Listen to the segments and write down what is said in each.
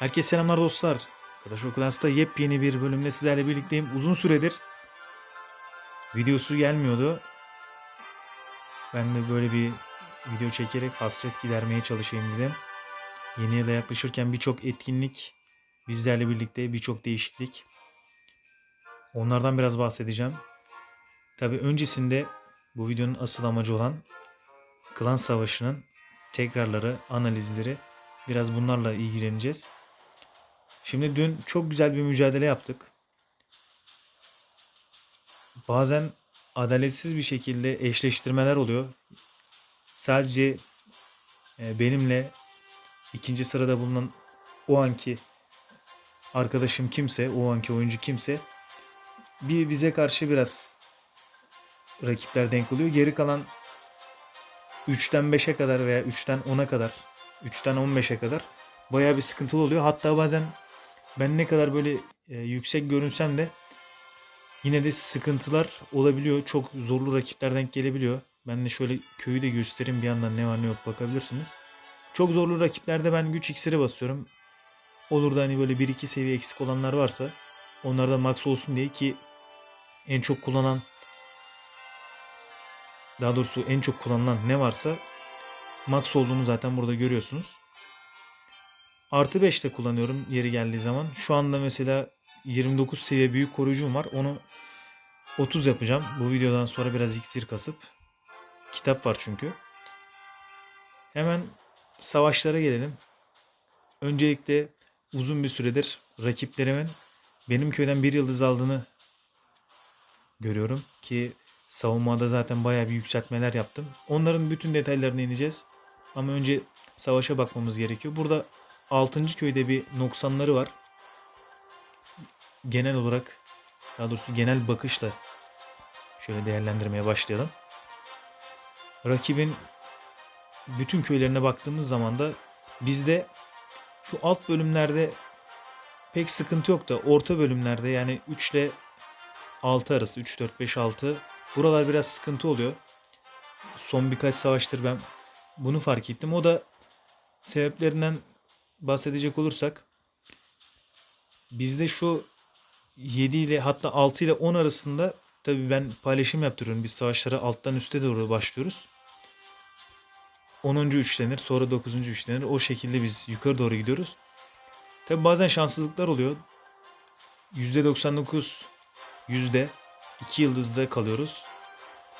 Herkese selamlar dostlar. Arkadaş o klasta yepyeni bir bölümde sizlerle birlikteyim. Uzun süredir videosu gelmiyordu. Ben de böyle bir video çekerek hasret gidermeye çalışayım dedim. Yeni yıla yaklaşırken birçok etkinlik bizlerle birlikte birçok değişiklik. Onlardan biraz bahsedeceğim. Tabi öncesinde bu videonun asıl amacı olan Klan Savaşı'nın tekrarları, analizleri biraz bunlarla ilgileneceğiz. Şimdi dün çok güzel bir mücadele yaptık. Bazen adaletsiz bir şekilde eşleştirmeler oluyor. Sadece e, benimle ikinci sırada bulunan o anki arkadaşım kimse, o anki oyuncu kimse bir bize karşı biraz rakipler denk oluyor. Geri kalan 3'ten 5'e kadar veya 3'ten 10'a kadar, 3'ten 15'e kadar bayağı bir sıkıntılı oluyor. Hatta bazen ben ne kadar böyle e, yüksek görünsem de yine de sıkıntılar olabiliyor. Çok zorlu rakipler denk gelebiliyor. Ben de şöyle köyü de göstereyim bir yandan ne var ne yok bakabilirsiniz. Çok zorlu rakiplerde ben güç iksiri basıyorum. Olur da hani böyle 1-2 seviye eksik olanlar varsa onlardan max olsun diye ki en çok kullanan daha doğrusu en çok kullanılan ne varsa max olduğunu zaten burada görüyorsunuz. Artı 5 de kullanıyorum yeri geldiği zaman. Şu anda mesela 29 seviye büyük koruyucum var. Onu 30 yapacağım. Bu videodan sonra biraz iksir kasıp. Kitap var çünkü. Hemen savaşlara gelelim. Öncelikle uzun bir süredir rakiplerimin benim köyden bir yıldız aldığını görüyorum ki savunmada zaten bayağı bir yükseltmeler yaptım. Onların bütün detaylarına ineceğiz. Ama önce savaşa bakmamız gerekiyor. Burada 6. köyde bir noksanları var. Genel olarak daha doğrusu genel bakışla şöyle değerlendirmeye başlayalım. Rakibin bütün köylerine baktığımız zaman da bizde şu alt bölümlerde pek sıkıntı yok da orta bölümlerde yani 3 ile 6 arası 3 4 5 6 buralar biraz sıkıntı oluyor. Son birkaç savaştır ben bunu fark ettim. O da sebeplerinden bahsedecek olursak bizde şu 7 ile hatta 6 ile 10 arasında tabii ben paylaşım yaptırıyorum. Biz savaşlara alttan üste doğru başlıyoruz. 10. üçlenir sonra 9. üçlenir. O şekilde biz yukarı doğru gidiyoruz. Tabii bazen şanssızlıklar oluyor. %99 yüzde 2 yıldızda kalıyoruz.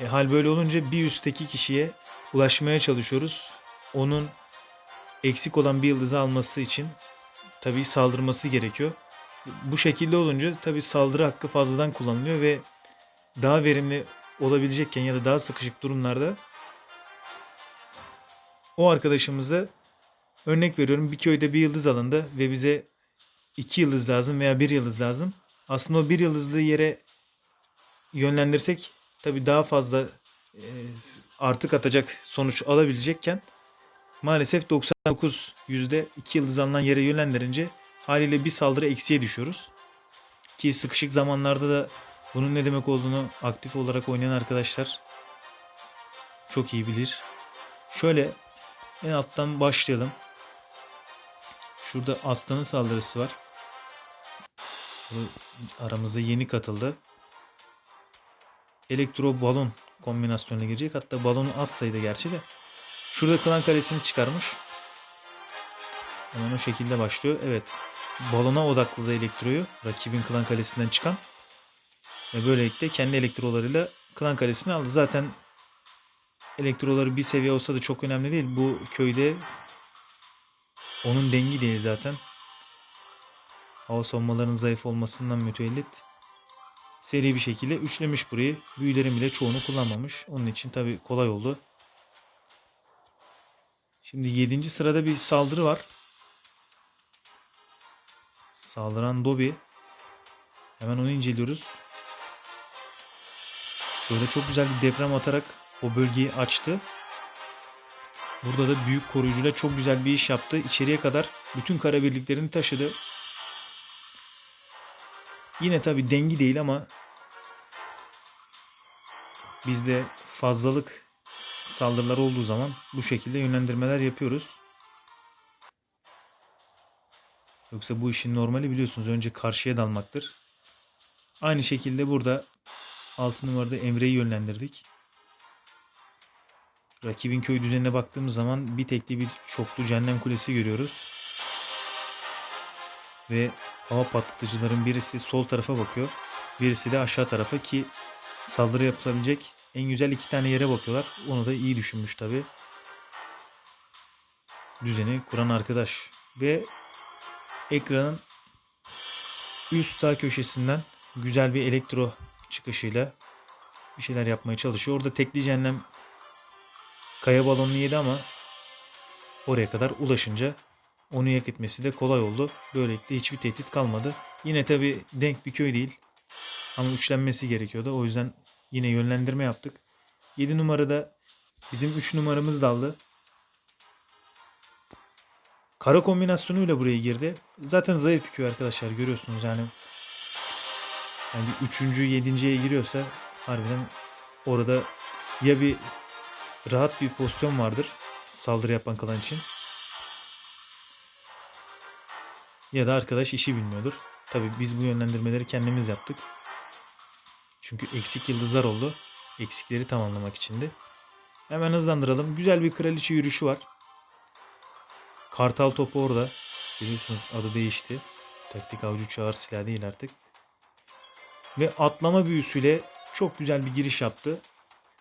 E, hal böyle olunca bir üstteki kişiye ulaşmaya çalışıyoruz. Onun eksik olan bir yıldızı alması için tabii saldırması gerekiyor. Bu şekilde olunca tabii saldırı hakkı fazladan kullanılıyor ve daha verimli olabilecekken ya da daha sıkışık durumlarda o arkadaşımıza örnek veriyorum bir köyde bir yıldız alındı ve bize iki yıldız lazım veya bir yıldız lazım. Aslında o bir yıldızlı yere yönlendirsek tabii daha fazla e, artık atacak sonuç alabilecekken maalesef 99 yüzde 2 yıldız alınan yere yönlendirince haliyle bir saldırı eksiye düşüyoruz. Ki sıkışık zamanlarda da bunun ne demek olduğunu aktif olarak oynayan arkadaşlar çok iyi bilir. Şöyle en alttan başlayalım. Şurada aslanın saldırısı var. Aramıza yeni katıldı. Elektro balon kombinasyonuna girecek. Hatta balonu az sayıda gerçi de. Şurada klan kalesini çıkarmış. Hemen o şekilde başlıyor. Evet. Balona odakladı elektroyu. Rakibin klan kalesinden çıkan. Ve böylelikle kendi elektrolarıyla klan kalesini aldı. Zaten elektroları bir seviye olsa da çok önemli değil. Bu köyde onun dengi değil zaten. Hava savunmalarının zayıf olmasından mütevellit seri bir şekilde üçlemiş burayı. Büyülerin bile çoğunu kullanmamış. Onun için tabi kolay oldu. Şimdi 7. sırada bir saldırı var. Saldıran Dobi. Hemen onu inceliyoruz. Şöyle çok güzel bir deprem atarak o bölgeyi açtı. Burada da büyük koruyucuyla çok güzel bir iş yaptı. İçeriye kadar bütün kara birliklerini taşıdı. Yine tabi dengi değil ama bizde fazlalık saldırılar olduğu zaman bu şekilde yönlendirmeler yapıyoruz. Yoksa bu işin normali biliyorsunuz önce karşıya dalmaktır. Aynı şekilde burada 6 numarada Emre'yi yönlendirdik. Rakibin köy düzenine baktığımız zaman bir tekli bir çoklu cehennem kulesi görüyoruz. Ve hava patlatıcıların birisi sol tarafa bakıyor. Birisi de aşağı tarafa ki saldırı yapılabilecek en güzel iki tane yere bakıyorlar. Onu da iyi düşünmüş tabi. Düzeni kuran arkadaş. Ve ekranın üst sağ köşesinden güzel bir elektro çıkışıyla bir şeyler yapmaya çalışıyor. Orada tekli cehennem kaya balonunu yedi ama oraya kadar ulaşınca onu yak etmesi de kolay oldu. Böylelikle hiçbir tehdit kalmadı. Yine tabi denk bir köy değil. Ama üçlenmesi gerekiyordu. O yüzden yine yönlendirme yaptık. 7 numarada bizim 3 numaramız daldı. Kara kombinasyonuyla buraya girdi. Zaten zayıf bir arkadaşlar görüyorsunuz yani. Yani bir üçüncü, yedinciye giriyorsa harbiden orada ya bir rahat bir pozisyon vardır saldırı yapan kalan için. Ya da arkadaş işi bilmiyordur. Tabi biz bu yönlendirmeleri kendimiz yaptık. Çünkü eksik yıldızlar oldu. Eksikleri tamamlamak içindi. Hemen hızlandıralım. Güzel bir kraliçe yürüyüşü var. Kartal topu orada. Biliyorsunuz adı değişti. Taktik avcı çağır silah değil artık. Ve atlama büyüsüyle çok güzel bir giriş yaptı.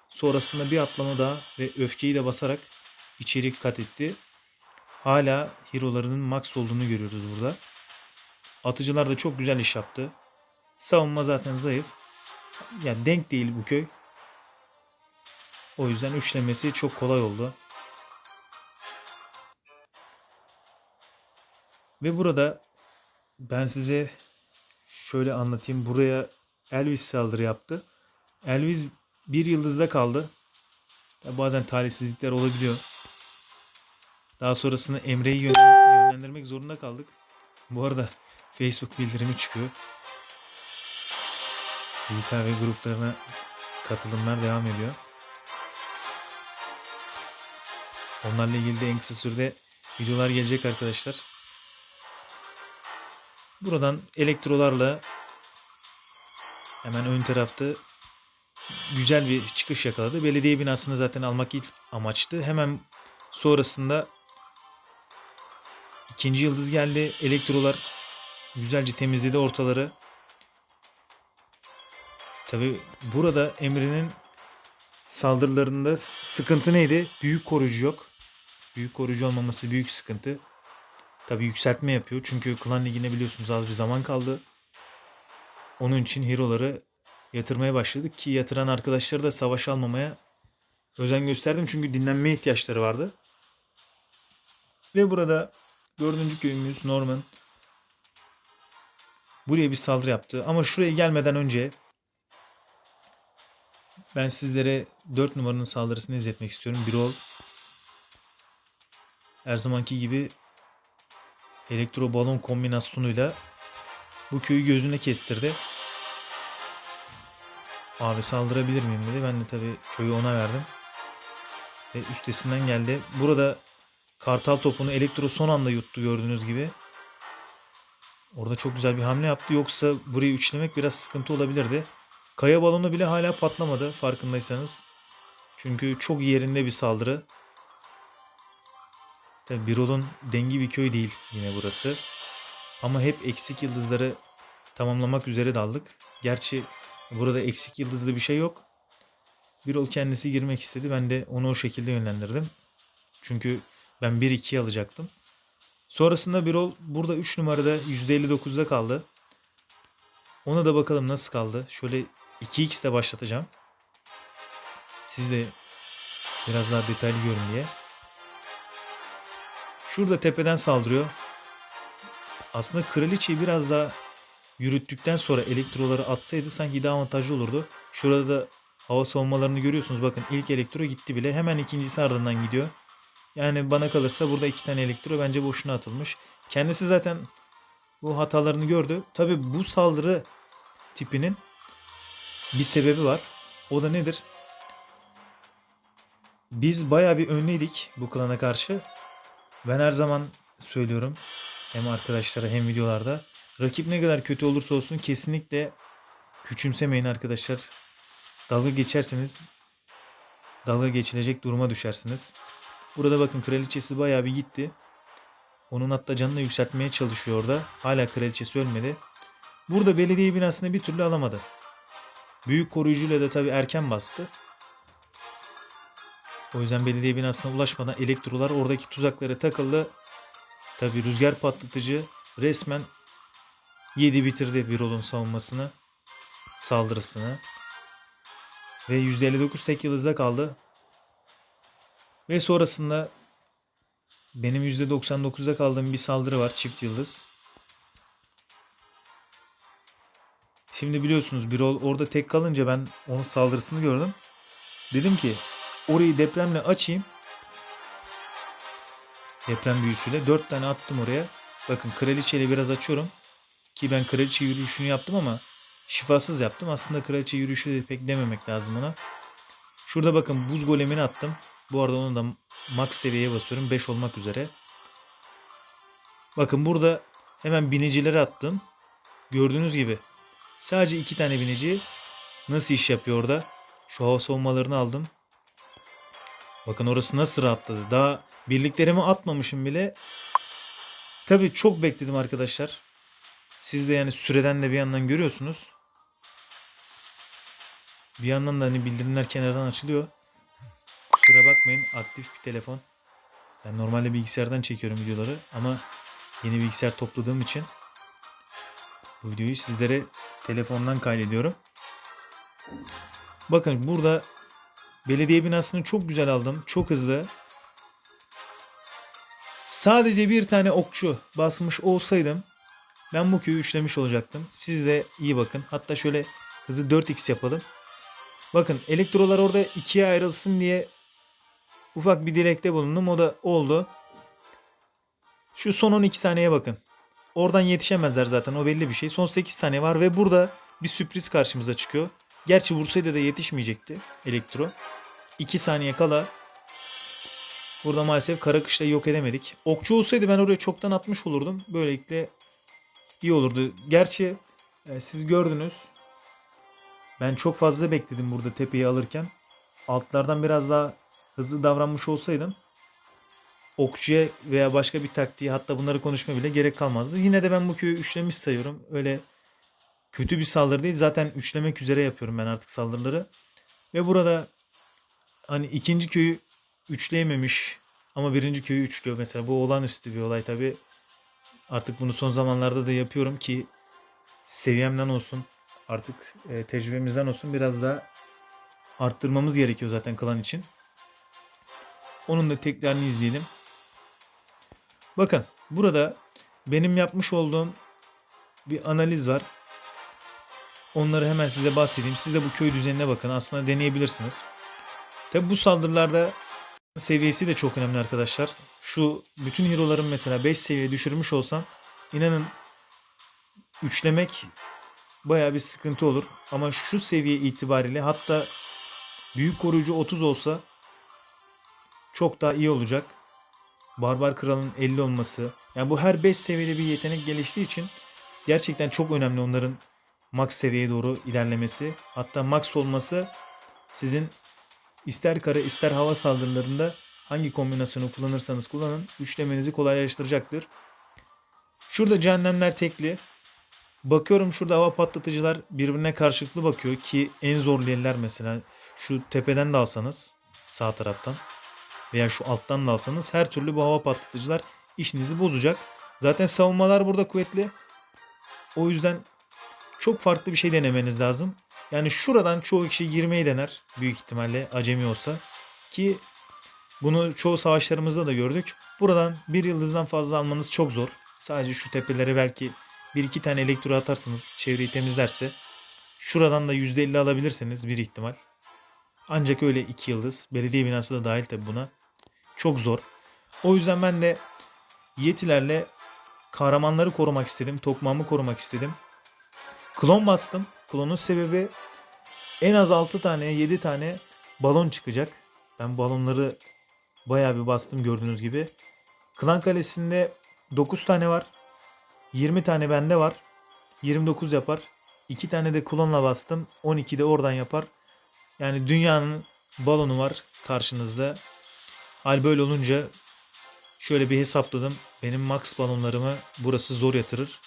Sonrasında bir atlama daha ve öfkeyi de basarak içeri kat etti. Hala hero'larının max olduğunu görüyoruz burada. Atıcılar da çok güzel iş yaptı. Savunma zaten zayıf. Yani denk değil bu köy. O yüzden üçlemesi çok kolay oldu. Ve burada ben size şöyle anlatayım. Buraya Elvis saldırı yaptı. Elvis bir yıldızda kaldı. Bazen talihsizlikler olabiliyor. Daha sonrasında Emre'yi yönlen- yönlendirmek zorunda kaldık. Bu arada Facebook bildirimi çıkıyor. İKV gruplarına katılımlar devam ediyor. Onlarla ilgili de en kısa sürede videolar gelecek arkadaşlar. Buradan elektrolarla hemen ön tarafta güzel bir çıkış yakaladı. Belediye binasını zaten almak ilk amaçtı. Hemen sonrasında ikinci yıldız geldi. Elektrolar güzelce temizledi ortaları. Tabi burada Emre'nin saldırılarında sıkıntı neydi? Büyük koruyucu yok. Büyük koruyucu olmaması büyük sıkıntı. Tabi yükseltme yapıyor. Çünkü klan ligine biliyorsunuz az bir zaman kaldı. Onun için hero'ları yatırmaya başladık ki yatıran arkadaşları da savaş almamaya özen gösterdim. Çünkü dinlenmeye ihtiyaçları vardı. Ve burada dördüncü köyümüz Norman buraya bir saldırı yaptı. Ama şuraya gelmeden önce ben sizlere 4 numaranın saldırısını izletmek istiyorum. Birol her zamanki gibi elektro balon kombinasyonuyla bu köyü gözüne kestirdi. Abi saldırabilir miyim dedi. Ben de tabii köyü ona verdim. Ve üstesinden geldi. Burada kartal topunu elektro son anda yuttu gördüğünüz gibi. Orada çok güzel bir hamle yaptı. Yoksa burayı üçlemek biraz sıkıntı olabilirdi. Kaya balonu bile hala patlamadı farkındaysanız. Çünkü çok yerinde bir saldırı. Tabi Birol'un dengi bir köy değil yine burası. Ama hep eksik yıldızları tamamlamak üzere daldık. Gerçi burada eksik yıldızlı bir şey yok. Birol kendisi girmek istedi. Ben de onu o şekilde yönlendirdim. Çünkü ben 1-2 alacaktım. Sonrasında Birol burada 3 numarada %59'da kaldı. Ona da bakalım nasıl kaldı. Şöyle 2x de başlatacağım. Siz de biraz daha detaylı görün diye. Şurada tepeden saldırıyor. Aslında kraliçeyi biraz daha yürüttükten sonra elektroları atsaydı sanki daha avantajlı olurdu. Şurada da hava savunmalarını görüyorsunuz. Bakın ilk elektro gitti bile. Hemen ikincisi ardından gidiyor. Yani bana kalırsa burada iki tane elektro bence boşuna atılmış. Kendisi zaten bu hatalarını gördü. Tabi bu saldırı tipinin bir sebebi var. O da nedir? Biz bayağı bir önleydik bu klana karşı. Ben her zaman söylüyorum. Hem arkadaşlara hem videolarda. Rakip ne kadar kötü olursa olsun kesinlikle küçümsemeyin arkadaşlar. Dalga geçerseniz dalga geçilecek duruma düşersiniz. Burada bakın kraliçesi bayağı bir gitti. Onun hatta canını yükseltmeye çalışıyor orada. Hala kraliçesi ölmedi. Burada belediye binasını bir türlü alamadı. Büyük koruyucuyla da tabii erken bastı. O yüzden belediye binasına ulaşmadan elektrolar oradaki tuzaklara takıldı. Tabii rüzgar patlatıcı resmen yedi bitirdi Birol'un savunmasını, saldırısını. Ve %59 tek yıldızda kaldı. Ve sonrasında benim %99'da kaldığım bir saldırı var çift yıldız. Şimdi biliyorsunuz Birol orada tek kalınca ben onun saldırısını gördüm. Dedim ki orayı depremle açayım. Deprem büyüsüyle 4 tane attım oraya. Bakın kraliçeyle biraz açıyorum. Ki ben kraliçe yürüyüşünü yaptım ama şifasız yaptım. Aslında kraliçe yürüyüşü de pek dememek lazım ona. Şurada bakın buz golemini attım. Bu arada onu da max seviyeye basıyorum. 5 olmak üzere. Bakın burada hemen binicileri attım. Gördüğünüz gibi sadece iki tane binici nasıl iş yapıyor orada. Şu hava savunmalarını aldım. Bakın orası nasıl rahatladı. Daha birliklerimi atmamışım bile. Tabii çok bekledim arkadaşlar. Siz de yani süreden de bir yandan görüyorsunuz. Bir yandan da hani bildirimler kenardan açılıyor. Kusura bakmayın aktif bir telefon. Ben normalde bilgisayardan çekiyorum videoları ama yeni bilgisayar topladığım için bu videoyu sizlere telefondan kaydediyorum. Bakın burada belediye binasını çok güzel aldım. Çok hızlı. Sadece bir tane okçu basmış olsaydım ben bu köyü üçlemiş olacaktım. Siz de iyi bakın. Hatta şöyle hızı 4x yapalım. Bakın elektrolar orada ikiye ayrılsın diye ufak bir dilekte bulundum. O da oldu. Şu son 12 saniyeye bakın. Oradan yetişemezler zaten. O belli bir şey. Son 8 saniye var ve burada bir sürpriz karşımıza çıkıyor. Gerçi vursaydı da yetişmeyecekti elektro. 2 saniye kala burada maalesef kara kışlayı yok edemedik. Okçu olsaydı ben oraya çoktan atmış olurdum. Böylelikle iyi olurdu. Gerçi e, siz gördünüz. Ben çok fazla bekledim burada tepeyi alırken. Altlardan biraz daha hızlı davranmış olsaydım okçuya veya başka bir taktiği hatta bunları konuşma bile gerek kalmazdı. Yine de ben bu köyü üçlemiş sayıyorum. Öyle kötü bir saldırı değil. Zaten üçlemek üzere yapıyorum ben artık saldırıları. Ve burada hani ikinci köyü üçleyememiş ama birinci köyü üçlüyor mesela. Bu olağanüstü bir olay tabi. Artık bunu son zamanlarda da yapıyorum ki seviyemden olsun artık e, tecrübemizden olsun biraz daha arttırmamız gerekiyor zaten klan için. Onun da tekrarını izleyelim. Bakın burada benim yapmış olduğum bir analiz var. Onları hemen size bahsedeyim. Siz de bu köy düzenine bakın. Aslında deneyebilirsiniz. Tabi bu saldırılarda seviyesi de çok önemli arkadaşlar. Şu bütün hero'ların mesela 5 seviye düşürmüş olsam inanın üçlemek baya bir sıkıntı olur. Ama şu seviye itibariyle hatta büyük koruyucu 30 olsa çok daha iyi olacak. Barbar Kral'ın 50 olması. Yani bu her 5 seviyede bir yetenek geliştiği için gerçekten çok önemli onların max seviyeye doğru ilerlemesi. Hatta max olması sizin ister kara ister hava saldırılarında hangi kombinasyonu kullanırsanız kullanın üçlemenizi kolaylaştıracaktır. Şurada cehennemler tekli. Bakıyorum şurada hava patlatıcılar birbirine karşılıklı bakıyor ki en zorlu yerler mesela şu tepeden de alsanız sağ taraftan veya şu alttan da alsanız her türlü bu hava patlatıcılar işinizi bozacak. Zaten savunmalar burada kuvvetli. O yüzden çok farklı bir şey denemeniz lazım. Yani şuradan çoğu kişi girmeyi dener büyük ihtimalle acemi olsa ki bunu çoğu savaşlarımızda da gördük. Buradan bir yıldızdan fazla almanız çok zor. Sadece şu tepelere belki bir iki tane elektro atarsınız çevreyi temizlerse. Şuradan da %50 alabilirsiniz bir ihtimal. Ancak öyle iki yıldız. Belediye binası da dahil tabi buna. Çok zor. O yüzden ben de yetilerle kahramanları korumak istedim. Tokmağımı korumak istedim. Klon bastım. Klonun sebebi en az 6 tane 7 tane balon çıkacak. Ben balonları bayağı bir bastım gördüğünüz gibi. Klan Kalesi'nde 9 tane var. 20 tane bende var. 29 yapar. 2 tane de klonla bastım. 12 de oradan yapar. Yani dünyanın balonu var karşınızda. Hal böyle olunca şöyle bir hesapladım. Benim max balonlarımı burası zor yatırır.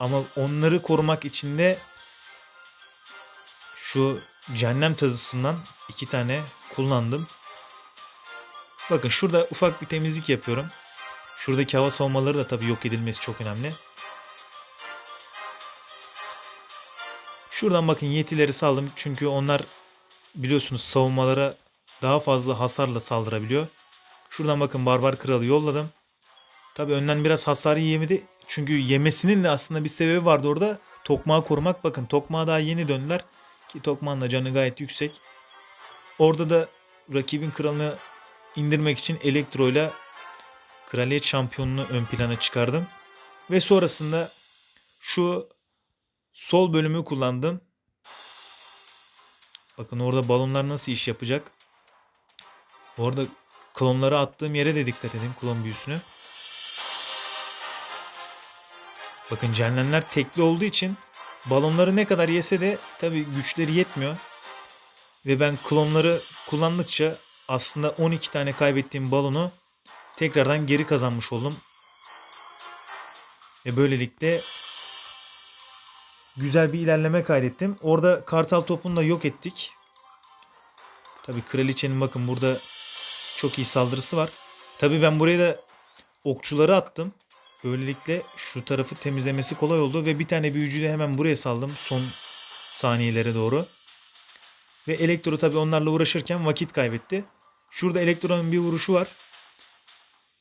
Ama onları korumak için de şu cehennem tazısından iki tane kullandım. Bakın şurada ufak bir temizlik yapıyorum. Şuradaki hava savunmaları da tabii yok edilmesi çok önemli. Şuradan bakın yetileri saldım. Çünkü onlar biliyorsunuz savunmalara daha fazla hasarla saldırabiliyor. Şuradan bakın barbar kralı yolladım. Tabii önden biraz hasar yemedi. Çünkü yemesinin de aslında bir sebebi vardı orada. Tokmağı korumak. Bakın tokmağa daha yeni döndüler. Ki tokmağın da canı gayet yüksek. Orada da rakibin kralını indirmek için Elektro ile Kraliyet şampiyonunu ön plana çıkardım. Ve sonrasında şu sol bölümü kullandım. Bakın orada balonlar nasıl iş yapacak. Orada klonları attığım yere de dikkat edin klon büyüsünü. Bakın cehennemler tekli olduğu için balonları ne kadar yese de tabi güçleri yetmiyor. Ve ben klonları kullandıkça aslında 12 tane kaybettiğim balonu tekrardan geri kazanmış oldum. Ve böylelikle güzel bir ilerleme kaydettim. Orada kartal topunu da yok ettik. Tabi kraliçenin bakın burada çok iyi saldırısı var. Tabi ben buraya da okçuları attım. Böylelikle şu tarafı temizlemesi kolay oldu ve bir tane büyücüyü de hemen buraya saldım son saniyelere doğru. Ve Elektro tabi onlarla uğraşırken vakit kaybetti. Şurada Elektro'nun bir vuruşu var.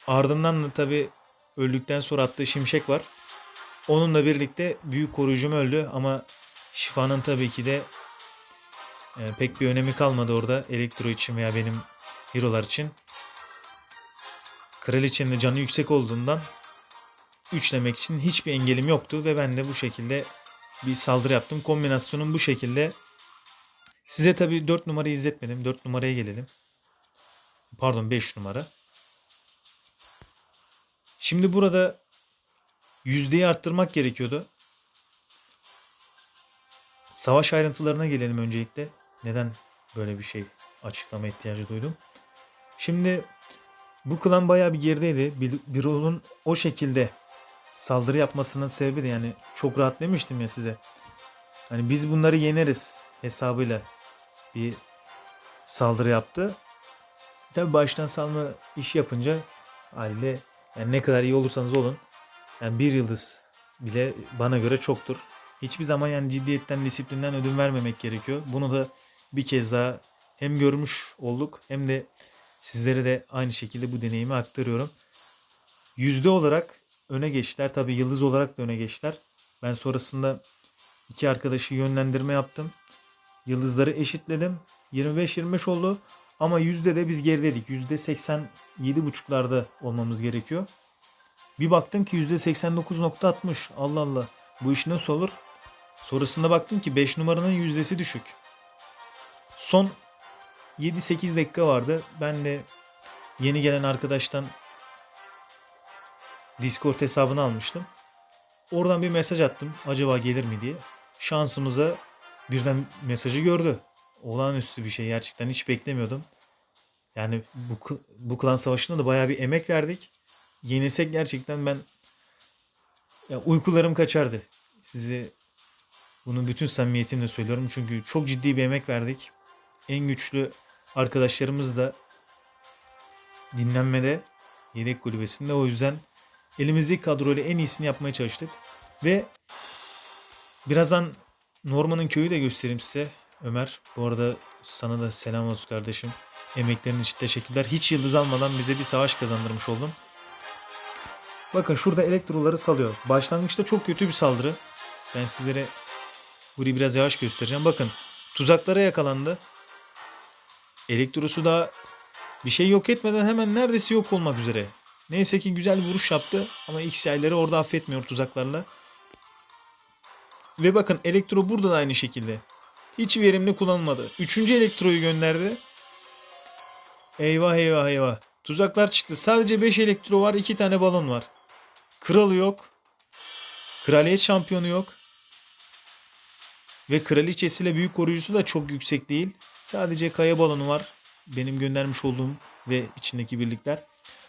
Ardından da tabi öldükten sonra attığı şimşek var. Onunla birlikte büyük koruyucum öldü ama şifanın tabii ki de e, pek bir önemi kalmadı orada Elektro için veya benim hero'lar için. Kraliçenin de canı yüksek olduğundan üçlemek için hiçbir engelim yoktu ve ben de bu şekilde bir saldırı yaptım. Kombinasyonum bu şekilde. Size tabii 4 numarayı izletmedim. 4 numaraya gelelim. Pardon 5 numara. Şimdi burada yüzdeyi arttırmak gerekiyordu. Savaş ayrıntılarına gelelim öncelikle. Neden böyle bir şey açıklama ihtiyacı duydum. Şimdi bu klan bayağı bir gerideydi. Bir, Birol'un o şekilde saldırı yapmasının sebebi de yani çok rahat demiştim ya size. Hani biz bunları yeneriz hesabıyla bir saldırı yaptı. Tabi baştan salma iş yapınca haliyle yani ne kadar iyi olursanız olun yani bir yıldız bile bana göre çoktur. Hiçbir zaman yani ciddiyetten, disiplinden ödün vermemek gerekiyor. Bunu da bir kez daha hem görmüş olduk hem de sizlere de aynı şekilde bu deneyimi aktarıyorum. Yüzde olarak öne geçtiler. Tabi yıldız olarak da öne geçtiler. Ben sonrasında iki arkadaşı yönlendirme yaptım. Yıldızları eşitledim. 25-25 oldu. Ama yüzde de biz gerideydik. Yüzde 87,5'larda olmamız gerekiyor. Bir baktım ki yüzde 89.60. Allah Allah. Bu iş nasıl olur? Sonrasında baktım ki 5 numaranın yüzdesi düşük. Son 7-8 dakika vardı. Ben de yeni gelen arkadaştan Discord hesabını almıştım. Oradan bir mesaj attım. Acaba gelir mi diye. Şansımıza birden mesajı gördü. Olağanüstü bir şey gerçekten hiç beklemiyordum. Yani bu, bu klan savaşında da bayağı bir emek verdik. Yenilsek gerçekten ben ya uykularım kaçardı. Size bunu bütün samimiyetimle söylüyorum. Çünkü çok ciddi bir emek verdik. En güçlü arkadaşlarımız da dinlenmede yedek kulübesinde. O yüzden elimizdeki kadroyla en iyisini yapmaya çalıştık. Ve birazdan Norman'ın köyü de göstereyim size. Ömer bu arada sana da selam olsun kardeşim. Emeklerin için teşekkürler. Hiç yıldız almadan bize bir savaş kazandırmış oldun. Bakın şurada elektroları salıyor. Başlangıçta çok kötü bir saldırı. Ben sizlere burayı biraz yavaş göstereceğim. Bakın tuzaklara yakalandı. Elektrosu da bir şey yok etmeden hemen neredeyse yok olmak üzere. Neyse ki güzel vuruş yaptı ama XI'leri orada affetmiyor tuzaklarla. Ve bakın elektro burada da aynı şekilde. Hiç verimli kullanılmadı. Üçüncü elektroyu gönderdi. Eyvah eyvah eyvah. Tuzaklar çıktı. Sadece 5 elektro var. 2 tane balon var. Kralı yok. Kraliyet şampiyonu yok. Ve kraliçesiyle büyük koruyucusu da çok yüksek değil. Sadece kaya balonu var. Benim göndermiş olduğum ve içindeki birlikler.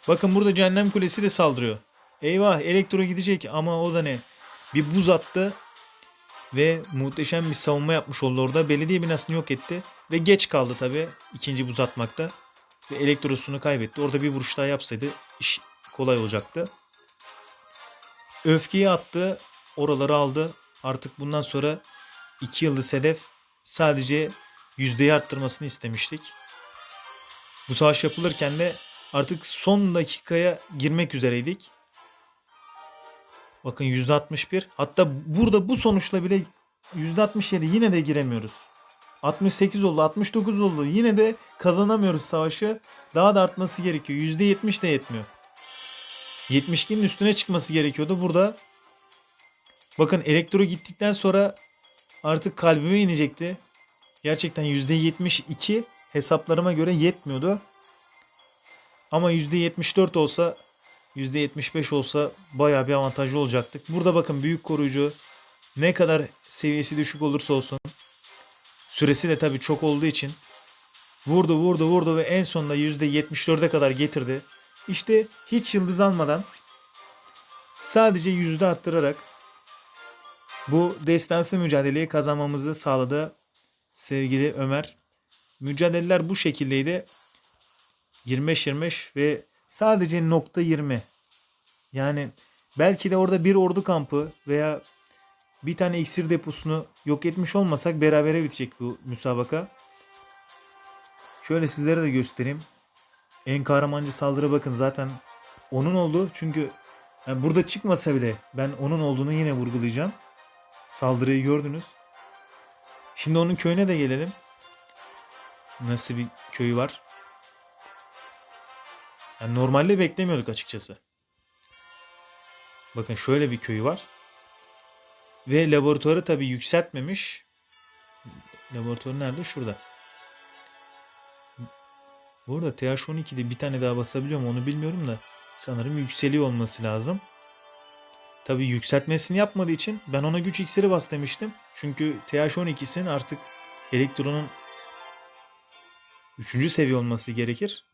Bakın burada cehennem kulesi de saldırıyor. Eyvah elektro gidecek ama o da ne? Bir buz attı ve muhteşem bir savunma yapmış oldu orada. Belediye binasını yok etti ve geç kaldı tabi ikinci buz atmakta. Ve elektrosunu kaybetti. Orada bir vuruş daha yapsaydı iş kolay olacaktı. Öfkeyi attı. Oraları aldı. Artık bundan sonra 2 yıldız hedef sadece yüzdeyi arttırmasını istemiştik. Bu savaş yapılırken de artık son dakikaya girmek üzereydik. Bakın %61. Hatta burada bu sonuçla bile %67 yine de giremiyoruz. 68 oldu, 69 oldu. Yine de kazanamıyoruz savaşı. Daha da artması gerekiyor. %70 de yetmiyor. 72'nin üstüne çıkması gerekiyordu. Burada bakın elektro gittikten sonra artık kalbime inecekti. Gerçekten %72 hesaplarıma göre yetmiyordu. Ama %74 olsa %75 olsa bayağı bir avantajlı olacaktık. Burada bakın büyük koruyucu ne kadar seviyesi düşük olursa olsun süresi de tabii çok olduğu için vurdu vurdu vurdu ve en sonunda %74'e kadar getirdi. İşte hiç yıldız almadan sadece yüzde arttırarak bu destansı mücadeleyi kazanmamızı sağladı sevgili Ömer. Mücadeleler bu şekildeydi. 25-25 ve sadece nokta 20. Yani belki de orada bir ordu kampı veya bir tane iksir deposunu yok etmiş olmasak berabere bitecek bu müsabaka. Şöyle sizlere de göstereyim. En kahramancı saldırı bakın zaten onun oldu. Çünkü yani burada çıkmasa bile ben onun olduğunu yine vurgulayacağım. Saldırıyı gördünüz. Şimdi onun köyüne de gelelim. Nasıl bir köyü var? Yani normalde beklemiyorduk açıkçası. Bakın şöyle bir köyü var. Ve laboratuvarı tabi yükseltmemiş. Laboratuvar nerede? Şurada. Bu arada TH12'de bir tane daha basabiliyor mu onu bilmiyorum da. Sanırım yükseliyor olması lazım. Tabi yükseltmesini yapmadığı için ben ona güç iksiri bas demiştim. Çünkü TH12'sin artık elektronun 3. seviye olması gerekir.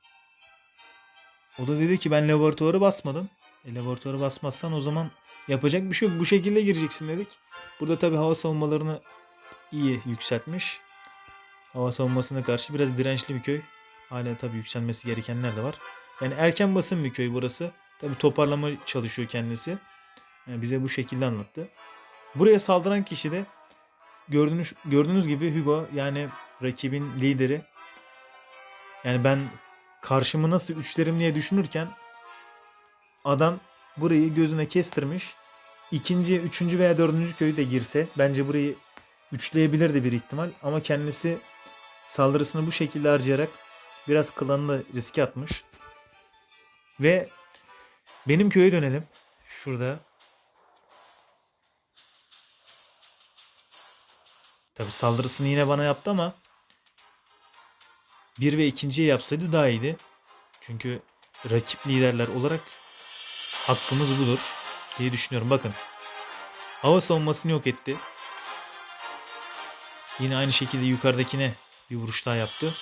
O da dedi ki ben laboratuvarı basmadım. E, laboratuvarı basmazsan o zaman yapacak bir şey yok. Bu şekilde gireceksin dedik. Burada tabi hava savunmalarını iyi yükseltmiş. Hava savunmasına karşı biraz dirençli bir köy. Hala tabi yükselmesi gerekenler de var. Yani erken basın bir köy burası. Tabi toparlama çalışıyor kendisi. Yani bize bu şekilde anlattı. Buraya saldıran kişi de gördüğünüz, gördüğünüz gibi Hugo yani rakibin lideri. Yani ben karşımı nasıl üçlerim diye düşünürken adam burayı gözüne kestirmiş. İkinci, üçüncü veya dördüncü köyü de girse bence burayı üçleyebilirdi bir ihtimal. Ama kendisi saldırısını bu şekilde harcayarak biraz klanını riske atmış. Ve benim köye dönelim. Şurada. Tabi saldırısını yine bana yaptı ama bir ve ikinciye yapsaydı daha iyiydi. Çünkü rakip liderler olarak hakkımız budur diye düşünüyorum. Bakın. Hava savunmasını yok etti. Yine aynı şekilde yukarıdakine bir vuruş daha yaptı.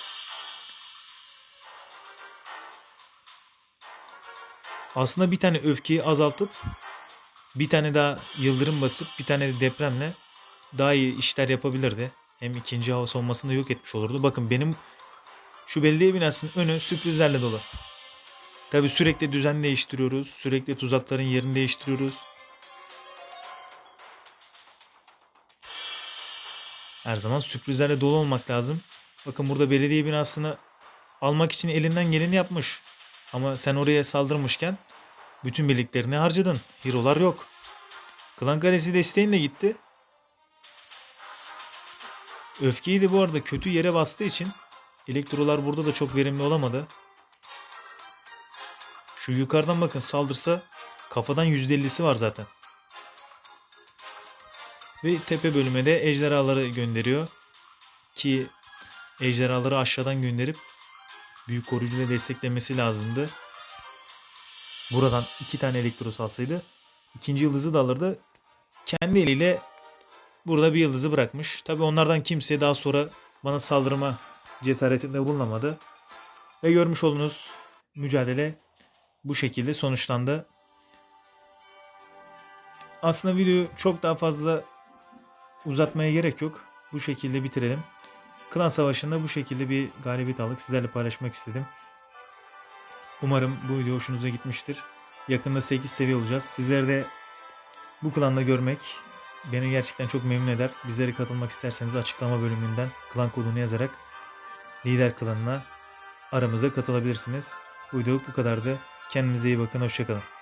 Aslında bir tane öfkeyi azaltıp bir tane daha yıldırım basıp bir tane de depremle daha iyi işler yapabilirdi. Hem ikinci hava savunmasını da yok etmiş olurdu. Bakın benim şu belediye binasının önü sürprizlerle dolu. Tabi sürekli düzen değiştiriyoruz. Sürekli tuzakların yerini değiştiriyoruz. Her zaman sürprizlerle dolu olmak lazım. Bakın burada belediye binasını almak için elinden geleni yapmış. Ama sen oraya saldırmışken bütün birliklerini harcadın. Hero'lar yok. Klan Kalesi desteğinle gitti. Öfkeyi de bu arada kötü yere bastığı için elektrolar burada da çok verimli olamadı. Şu yukarıdan bakın saldırsa kafadan %50'si var zaten. Ve tepe bölüme de ejderhaları gönderiyor. Ki ejderhaları aşağıdan gönderip büyük koruyucuyla desteklemesi lazımdı. Buradan iki tane elektro salsaydı ikinci yıldızı da alırdı. kendi eliyle burada bir yıldızı bırakmış. Tabi onlardan kimse daha sonra bana saldırma cesaretinde bulunamadı. Ve görmüş olduğunuz mücadele bu şekilde sonuçlandı. Aslında videoyu çok daha fazla uzatmaya gerek yok. Bu şekilde bitirelim. Klan Savaşı'nda bu şekilde bir galibiyet aldık. Sizlerle paylaşmak istedim. Umarım bu video hoşunuza gitmiştir. Yakında 8 seviye olacağız. Sizleri de bu klanda görmek beni gerçekten çok memnun eder. Bizlere katılmak isterseniz açıklama bölümünden klan kodunu yazarak lider klanına aramıza katılabilirsiniz. Video bu kadardı. Kendinize iyi bakın. Hoşçakalın.